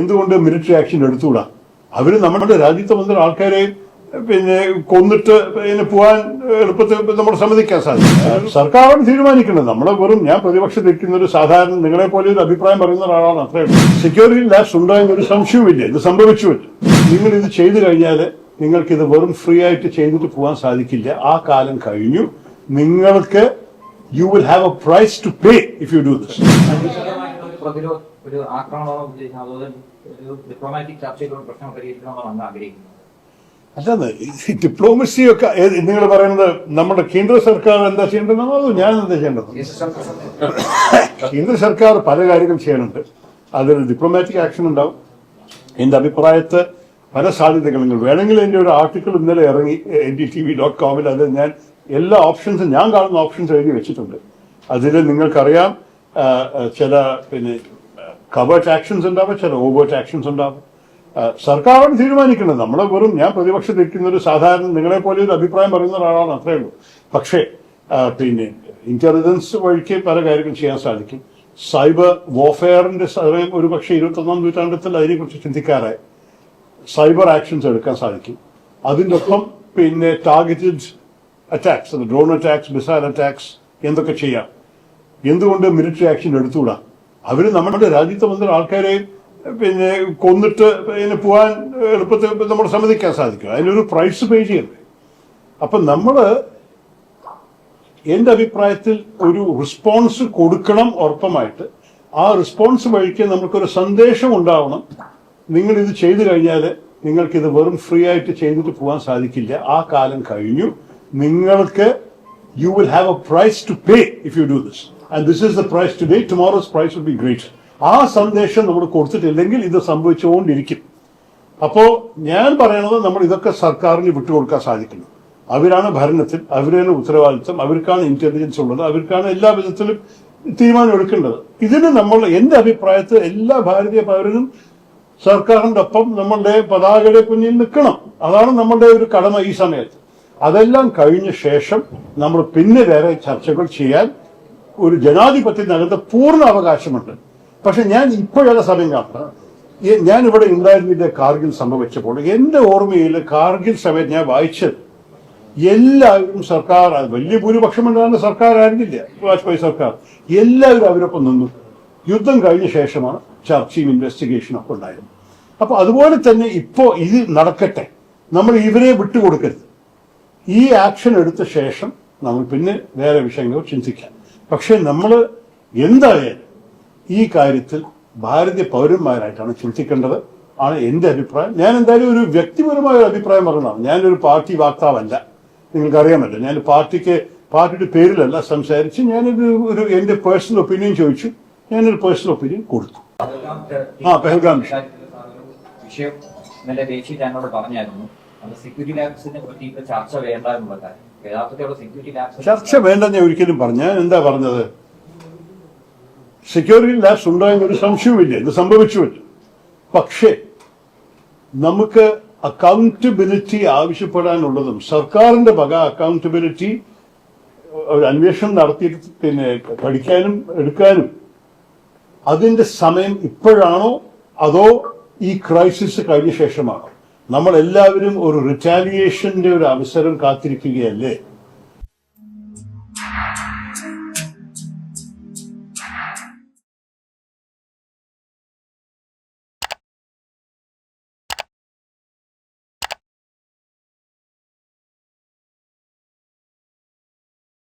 എന്തുകൊണ്ട് military action എടുത്തുകൂടാ? അവർ നമ്മുടെ രാജ്യത്ത് വന്ന ആൾക്കാരെ പിന്നെ കൊന്നിട്ട് പിന്നെ പോകാൻ എളുപ്പത്തിൽ നമ്മൾ സമ്മതിക്കാൻ സാധിക്കും സർക്കാരാണ് തീരുമാനിക്കുന്നത്. നമ്മളെ വെറും ഞാൻ പ്രതിപക്ഷത്ത് നിൽക്കുന്ന ഒരു സാധാരണ നിങ്ങളെ പോലെ ഒരു അഭിപ്രായം പറയുന്ന ഒരാളാണ് അത്രേ സെക്യൂരിറ്റി ലാബ്സ് ഉണ്ടായെന്ന് ഒരു സംശയവുമില്ല ഇത് സംഭവിച്ചുമില്ല നിങ്ങൾ ഇത് ചെയ്തു കഴിഞ്ഞാൽ നിങ്ങൾക്ക് ഇത് വെറും ഫ്രീ ആയിട്ട് ചെയ്തിട്ട് പോകാൻ സാധിക്കില്ല. ആ കാലം കഴിഞ്ഞു. നിങ്ങൾക്ക് you will have a price to pay if you do this പ്രതിരോധ ഒരു ആക്രമണമോ അതുപോലെ ഒരു ഡിപ്ലോമാറ്റിക് ചർച്ചയിലൂടെ പ്രശ്നം പരിഹരിക്കണമെന്നാണ് ആഗ്രഹിക്കുന്നത്. അല്ലാതെ ഡിപ്ലോമസിയൊക്കെ നിങ്ങൾ പറയുന്നത് നമ്മുടെ കേന്ദ്ര സർക്കാർ എന്താ ചെയ്യേണ്ടതെന്നോ അതോ ഞാൻ എന്താ ചെയ്യേണ്ടത്? കേന്ദ്ര സർക്കാർ പല കാര്യങ്ങൾ ചെയ്യാനുണ്ട് അതിൽ ഡിപ്ലോമാറ്റിക് ആക്ഷൻ ഉണ്ടാവും. എന്റെ അഭിപ്രായത്ത് പല സാധ്യതകളും വേണമെങ്കിൽ എന്റെ ഒരു ആർട്ടിക്കിൾ ഇന്നലെ ഇറങ്ങി N D T V dot കോമിൽ അത് ഞാൻ എല്ലാ ഓപ്ഷൻസും ഞാൻ കാണുന്ന ഓപ്ഷൻസ് എഴുതി വെച്ചിട്ടുണ്ട്. അതിൽ നിങ്ങൾക്കറിയാം ചില പിന്നെ കവേർട്ട് ആക്ഷൻസ് ഉണ്ടാവും ചില ഓവേർട്ട് ആക്ഷൻസ് ഉണ്ടാവും. സർക്കാരാണ് തീരുമാനിക്കുന്നത്. നമ്മളെ വെറും ഞാൻ പ്രതിപക്ഷത്തിരിക്കുന്ന ഒരു സാധാരണ നിങ്ങളെ പോലെ ഒരു അഭിപ്രായം പറയുന്ന ഒരാളാണ് അത്രേ ഉള്ളൂ. പക്ഷേ പിന്നെ ഇന്റലിജൻസ് വഴിക്ക് പല കാര്യങ്ങൾ ചെയ്യാൻ സാധിക്കും. സൈബർ വോർഫെയറിന്റെ സമയം ഒരു പക്ഷേ ഇരുപത്തൊന്നാം നൂറ്റാണ്ടത്തിൽ അതിനെക്കുറിച്ച് ചിന്തിക്കാറായി. സൈബർ ആക്ഷൻസ് എടുക്കാൻ സാധിക്കും. അതിന്റെ ഒപ്പം പിന്നെ targeted attacks drone attacks missile attacks എന്തൊക്കെ ചെയ്യാം. എന്തുകൊണ്ട് മിലിറ്ററി ആക്ഷൻ എടുത്തുകൂടാ? അവർ നമ്മുടെ രാജ്യത്ത് വന്ന ആൾക്കാരെ പിന്നെ കൊന്നിട്ട് പിന്നെ പോകാൻ എളുപ്പത്തിൽ നമ്മൾ സമ്മതിക്കാൻ സാധിക്കും. അതിനൊരു പ്രൈസ് പേ ചെയ്യണ്ടേ? അപ്പൊ നമ്മൾ എന്റെ അഭിപ്രായത്തിൽ ഒരു റിസ്പോൺസ് കൊടുക്കണം ഉറപ്പമായിട്ട്. ആ റിസ്പോൺസ് വഴിക്ക് നമുക്കൊരു സന്ദേശം ഉണ്ടാവണം. നിങ്ങൾ ഇത് ചെയ്തു കഴിഞ്ഞാൽ നിങ്ങൾക്കിത് വെറും ഫ്രീ ആയിട്ട് ചെയ്തിട്ട് പോകാൻ സാധിക്കില്ല. ആ കാലം കഴിഞ്ഞു. നിങ്ങൾക്ക് you will have a price to pay if you do this and this is the price today tomorrow's price will be great ആ സന്ദേശം നമ്മൾ കൊടുത്തിട്ടില്ലെങ്കിൽ ഇത് സംഭവിച്ചുകൊണ്ടിരിക്കും. അപ്പോ ഞാൻ പറയണത് നമ്മൾ ഇതൊക്കെ സർക്കാരിന് വിട്ടുകൊടുക്കാൻ സാധിക്കുന്നു. അവരാണ് ഭരണത്തിൽ അവരാണ് ഉത്തരവാദിത്വം അവർക്കാണ് ഇന്റലിജൻസ് ഉള്ളത് അവർക്കാണ് എല്ലാ വിധത്തിലും തീരുമാനം എടുക്കേണ്ടത്. ഇതിന് നമ്മൾ എന്റെ അഭിപ്രായത്തിൽ എല്ലാ ഭാരതീയ പൗരനും സർക്കാരിന്റെ ഒപ്പം നമ്മളുടെ പതാകയുടെ പിന്നിൽ നിൽക്കണം. അതാണ് നമ്മളുടെ ഒരു കടമ ഈ സമയത്ത്. അതെല്ലാം കഴിഞ്ഞ ശേഷം നമ്മൾ പിന്നെ വേറെ ചർച്ചകൾ ചെയ്യാൻ ഒരു ജനാധിപത്യത്തിനകത്ത് പൂർണ അവകാശമുണ്ട്. പക്ഷെ ഞാൻ ഇപ്പോഴല്ല സമയം ഞാൻ ഇവിടെ ഉണ്ടായിരുന്നില്ല കാർഗിൽ സംഭവിച്ചപ്പോൾ എന്റെ ഓർമ്മയിൽ കാർഗിൽ സമയത്ത് ഞാൻ വായിച്ചത് എല്ലാവരും സർക്കാർ വലിയ ഭൂരിപക്ഷം ഉണ്ടാകുന്ന സർക്കാർ ആയിരുന്നില്ല വാജ്പേയി സർക്കാർ. എല്ലാവരും അവരൊപ്പം നിന്നു. യുദ്ധം കഴിഞ്ഞ ശേഷമാണ് ചർച്ചയും ഇൻവെസ്റ്റിഗേഷനും ഒക്കെ ഉണ്ടായത്. അപ്പൊ അതുപോലെ തന്നെ ഇപ്പോ ഇത് നടക്കട്ടെ. നമ്മൾ ഇവരെ വിട്ടുകൊടുക്കരുത്. ഈ ആക്ഷൻ എടുത്ത ശേഷം നമ്മൾ പിന്നെ വേറെ വിഷയങ്ങൾ ചിന്തിക്കാം. പക്ഷെ നമ്മൾ എന്തായാലും ഈ കാര്യത്തിൽ ഭാരതീയ പൗരന്മാരായിട്ടാണ് ചിന്തിക്കേണ്ടത്? ആണ് എന്റെ അഭിപ്രായം. ഞാൻ എന്തായാലും ഒരു വ്യക്തിപരമായ ഒരു അഭിപ്രായം പറഞ്ഞതാണ് ഞാനൊരു പാർട്ടി വാക്താവല്ല. നിങ്ങൾക്കറിയാമല്ലോ ഞാൻ പാർട്ടിക്ക് പാർട്ടിയുടെ പേരിലല്ല സംസാരിച്ച് ഞാനൊരു ഒരു എന്റെ പേഴ്സണൽ ഒപ്പീനിയൻ ചോദിച്ചു. ഞാനൊരു പേഴ്സണൽ ഒപ്പീനിയൻ കൊടുത്തു. ആ, പെഹൽഗാം വിഷയം. വിഷയം ഇന്നലെ ദേശീയ ചാനലോട് പറഞ്ഞായിരുന്നു. സെക്യൂരിറ്റി ലാബ്സിനെ പറ്റി ചർച്ച വേണ്ട എന്നുള്ള കാര്യം. ചർച്ച വേണ്ടെന്ന് ഞാൻ ഒരിക്കലും പറഞ്ഞ എന്താ പറഞ്ഞത്? സെക്യൂരിറ്റി ലാബ്സ് ഉണ്ടോ ഒരു സംശയവുമില്ല. ഇത് സംഭവിച്ചു സംഭവിച്ചുമില്ല പക്ഷേ നമുക്ക് അക്കൗണ്ടബിലിറ്റി ആവശ്യപ്പെടാനുള്ളതും സർക്കാരിന്റെ വക അക്കൗണ്ടബിലിറ്റി ഒരു അന്വേഷണം നടത്തിയിട്ട് പിന്നെ പഠിക്കാനും എടുക്കാനും അതിന്റെ സമയം ഇപ്പോഴാണോ അതോ ഈ ക്രൈസിസ് കഴിഞ്ഞ ശേഷമാണോ? നമ്മൾ എല്ലാവരും ഒരു റിറ്റാലിയേഷന്റെ ഒരു അവസരം കാത്തിരിക്കുകയല്ലേ?